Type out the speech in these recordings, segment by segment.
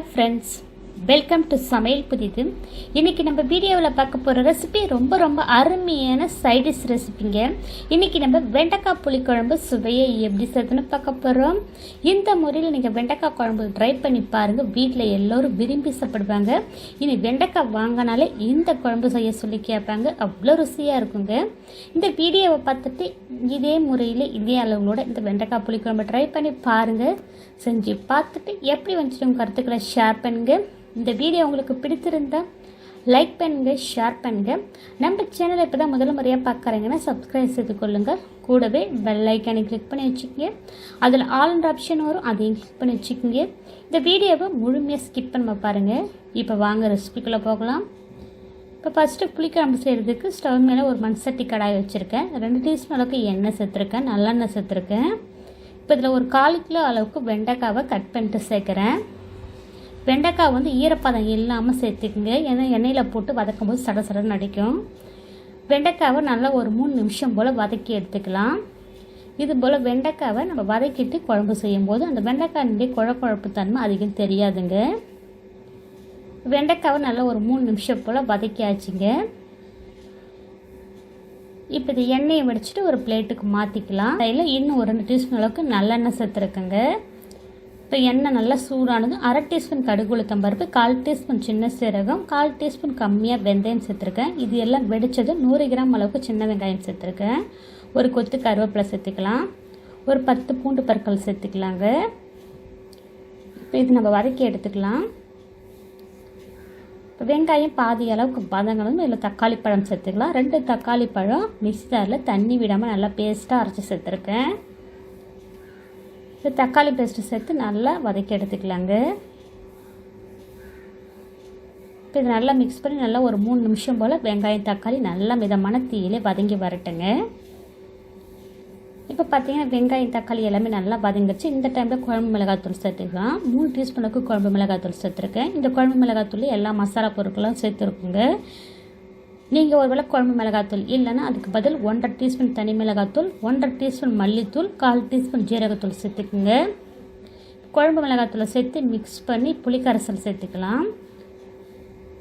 Hello friends welcome to சமையல் புதிது. இன்றைக்கி நம்ம வீடியோவில் பார்க்க போகிற ரெசிபி ரொம்ப ரொம்ப அருமையான சைடிஷ் ரெசிபிங்க இன்றைக்கி நம்ம வெண்டைக்காய் புளிக்குழம்பு சுவையை எப்படி செய்யுதுன்னு பார்க்க போகிறோம் இந்த முறையில் நீங்கள் வெண்டைக்காய் குழம்பு ட்ரை பண்ணி பாருங்கள் வீட்டில் எல்லோரும் விரும்பி சாப்பிடுவாங்க. இனி வெண்டைக்காய் வாங்கினாலே இந்த குழம்பு செய்ய சொல்லி கேட்பாங்க. அவ்வளோ ருசியாக இருக்குங்க. இந்த வீடியோவை பார்த்துட்டு இதே முறையில் இதே அளவுகளோட இந்த வெண்டைக்காய் புளிக்குழம்பு ட்ரை பண்ணி பாருங்கள் செஞ்சு பார்த்துட்டு எப்படி வந்துட்டு உங்கள் கருத்துக்களை ஷேர் பண்ணுங்கள் இந்த வீடியோ உங்களுக்கு பிடித்திருந்தால் லைக் பண்ணுங்க ஷேர் பண்ணுங்க. நம்ம சேனலை இப்போ தான் முதல் முறையாக பார்க்குறீங்கன்னா சப்ஸ்கிரைப் செய்து கொள்ளுங்கள் கூடவே பெல் ஐக்கானை கிளிக் பண்ணி வச்சுக்கோங்க. அதில் ஆல்ன்ற ஆப்ஷன் வரும் அதையும் கிளிக் பண்ணி வச்சுக்கோங்க. இந்த வீடியோவை முழுமையாக ஸ்கிப் பண்ண பாருங்கள் இப்போ வாங்க ரெசிபிக்குள்ளே போகலாம். இப்போ ஃபஸ்ட்டு புளிக்குழம்பு செய்கிறதுக்கு ஸ்டவ் மேலே ஒரு மண் சட்டி கடாய் வச்சுருக்கேன். ரெண்டு டீஸ்பூன் அளவுக்கு எண்ணெய் சேர்த்துருக்கேன். நல்லெண்ணெய் சேர்த்துருக்கேன். இப்போ இதில் ஒரு கால் கிலோ அளவுக்கு வெண்டைக்காவை கட் பண்ணிட்டு சேர்க்குறேன். வெண்டைக்காய் வந்து ஈரப்பதம் இல்லாமல் சேர்த்துக்குங்க. ஏன்னா எண்ணெயில் போட்டு வதக்கும் போது சட சடன்னு அடிக்கும் வெண்டைக்காவை நல்லா ஒரு மூணு நிமிஷம் போல் வதக்கி எடுத்துக்கலாம். இது போல் வெண்டைக்காவை நம்ம வதக்கிட்டு குழம்பு செய்யும்போது அந்த வெண்டைக்காயினுடைய குழ குழப்பு தன்மை அதிகம் தெரியாதுங்க. வெண்டைக்காவை நல்லா ஒரு மூணு நிமிஷம் போல் வதக்கியாச்சுங்க. இப்போ இது எண்ணெயை வடிச்சிட்டு ஒரு பிளேட்டுக்கு மாற்றிக்கலாம் அதில் இன்னும் ஒரு ரெண்டு டீஸ்பூன் அளவுக்கு நல்லெண்ணெய் சேர்த்துருக்குங்க. இப்போ எண்ணெய் நல்லா சூடானது அரை டீஸ்பூன் கடுகு உளுத்தம் பருப்பு கால் டீஸ்பூன் சின்ன சீரகம் கால் டீஸ்பூன் கம்மியாக வெந்தயம் சேர்த்துருக்கேன். இது எல்லாம் வெடித்தது நூறு கிராம் அளவுக்கு சின்ன வெங்காயம் சேர்த்துருக்கேன். ஒரு கொத்து கருவேப்பிலை சேர்த்துக்கலாம். ஒரு பத்து பூண்டு பற்கள் சேர்த்துக்கலாங்க. இப்போ இது நம்ம வதக்கி எடுத்துக்கலாம். இப்போ வெங்காயம் பாதி அளவுக்கு வதங்கணும் இதில் தக்காளி பழம் சேர்த்துக்கலாம். ரெண்டு தக்காளி பழம் மிக்ஸி ஜாரில் தண்ணி விடாமல் நல்லா பேஸ்ட்டாக அரைச்சி சேர்த்துருக்கேன். இது தக்காளி பேஸ்ட்டு சேர்த்து நல்லா வதக்கி எடுத்துக்கலாங்க. இப்போ இது நல்லா மிக்ஸ் பண்ணி நல்லா ஒரு மூணு நிமிஷம் போல் வெங்காயம் தக்காளி நல்லா மிதமான தீயிலே வதங்கி வரட்டுங்க. இப்போ பார்த்தீங்கன்னா வெங்காயம் தக்காளி எல்லாமே நல்லா வதங்கிச்சு இந்த டைமில் குழம்பு மிளகாத்தூள் சேர்த்துக்கலாம். மூணு டீஸ்பூனுக்கு குழம்பு மிளகாத்தூள் சேர்த்துருக்கேன். இந்த குழம்பு மிளகாத்தூள் எல்லா மசாலா பொருட்களும் சேர்த்துருக்குங்க. நீங்கள் ஒருவேளை குழம்பு மிளகாத்தூள் இல்லைன்னா அதுக்கு பதில் ஒன்றரை டீஸ்பூன் தனி மிளகாத்தூள் ஒன்றரை டீஸ்பூன் மல்லித்தூள் கால் டீஸ்பூன் ஜீரகத்தூள் சேர்த்துக்குங்க. குழம்பு மிளகாத்தூளை சேர்த்து மிக்ஸ் பண்ணி புளிக்கரைசல் சேர்த்துக்கலாம்.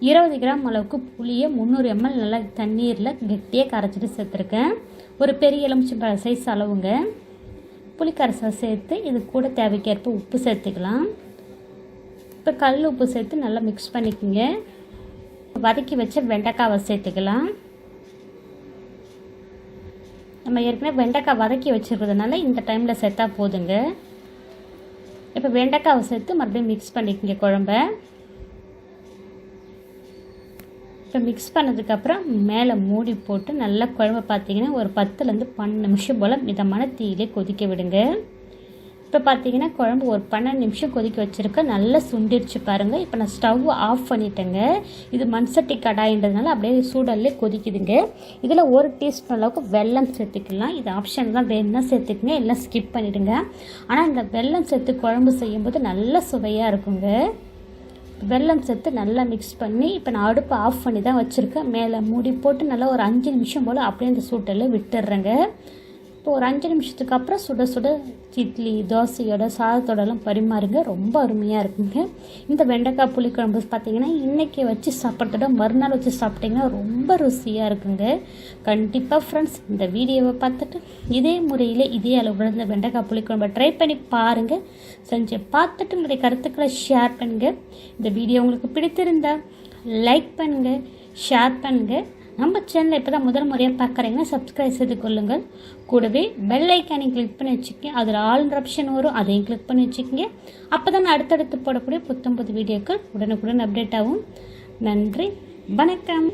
இருபது கிராம் அளவுக்கு புளியை முந்நூறு எம்எல் நல்லா தண்ணீரில் கெட்டியாக கரைச்சிட்டு சேர்த்துருக்கேன். ஒரு பெரிய எலுமிச்சம்பழ சைஸ் அளவுங்க. புளிக்கரைசல் சேர்த்து இது கூட தேவைக்கேற்ப உப்பு சேர்த்துக்கலாம். இப்போ கல் உப்பு சேர்த்து நல்லா மிக்ஸ் பண்ணிக்கோங்க. வதக்கி வச்ச வெண்டைக்காவை சேர்த்துக்கலாம். நம்ம ஏற்கனவே வெண்டைக்காய் வதக்கி வச்சுருக்கிறதுனால இந்த டைமில் சேர்த்தா போதுங்க. இப்போ வெண்டைக்காவை சேர்த்து மறுபடியும் மிக்ஸ் பண்ணிக்கோங்க குழம்ப. இப்போ மிக்ஸ் பண்ணதுக்கப்புறம் மேலே மூடி போட்டு நல்லா குழம்பு பார்த்தீங்கன்னா ஒரு பத்துலேருந்து பன்னெண்டு நிமிஷம் போல் மிதமான தீயிலே கொதிக்க விடுங்க. இப்போ பார்த்தீங்கன்னா குழம்பு ஒரு பன்னெண்டு நிமிஷம் கொதிக்க வச்சுருக்கேன் நல்லா சுண்டிடுச்சு பாருங்கள் இப்போ நான் ஸ்டவ் ஆஃப் பண்ணிட்டேங்க. இது மண்சட்டி கடாயின்றதுனால அப்படியே சூடல்லே கொதிக்குதுங்க. இதில் ஒரு டீஸ்பூன் அளவுக்கு வெல்லம் சேர்த்துக்கலாம். இது ஆப்ஷன் தான். வேணும்னா சேர்த்துக்குங்க. எல்லாம் ஸ்கிப் பண்ணிவிடுங்க ஆனால் இந்த வெல்லம் சேர்த்து குழம்பு செய்யும்போது நல்ல சுவையாக இருக்குங்க. வெல்லம் சேர்த்து நல்லா மிக்ஸ் பண்ணி இப்போ நான் அடுப்பை ஆஃப் பண்ணி தான் வச்சுருக்கேன். மேலே மூடி போட்டு நல்லா ஒரு அஞ்சு நிமிஷம் போல் அப்படியே அந்த சூட்டில் விட்டுடுறேங்க. இப்போ ஒரு அஞ்சு நிமிஷத்துக்கு அப்புறம் சுட சுட இட்லி தோசையோட சாதத்தோடலாம் பரிமாறுங்க. ரொம்ப அருமையாக இருக்குங்க. இந்த வெண்டைக்காய் புளிக்குழம்பு பார்த்தீங்கன்னா இன்றைக்கி வச்சு சாப்பிட்றதோட மறுநாள் வச்சு சாப்பிட்டிங்கன்னா ரொம்ப ருசியாக இருக்குங்க. கண்டிப்பாக ஃப்ரெண்ட்ஸ் இந்த வீடியோவை பார்த்துட்டு இதே முறையில் இதே அளவு இந்த வெண்டைக்காய் புளிக்குழம்பை ட்ரை பண்ணி பாருங்கள் செஞ்சு பார்த்துட்டு உங்களுடைய கருத்துக்களை ஷேர் பண்ணுங்கள் இந்த வீடியோ உங்களுக்கு பிடித்திருந்தா லைக் பண்ணுங்கள் ஷேர் பண்ணுங்கள் நம்ம சேனலை இப்போ தான் முதல் முறையாக பார்க்குறீங்கன்னா சப்ஸ்கிரைப் செய்து கொள்ளுங்கள். கூடவே பெல் ஐக்கானை கிளிக் பண்ணி வச்சுக்கோங்க. அதில் ஆல்ன்ற ஆப்ஷன் வரும். அதையும் கிளிக் பண்ணி வச்சுக்கோங்க. அப்போ தான் அடுத்தடுத்து போடக்கூடிய புத்தம்புது வீடியோக்கள் உடனுக்குடன் அப்டேட் ஆகும். நன்றி. வணக்கம்.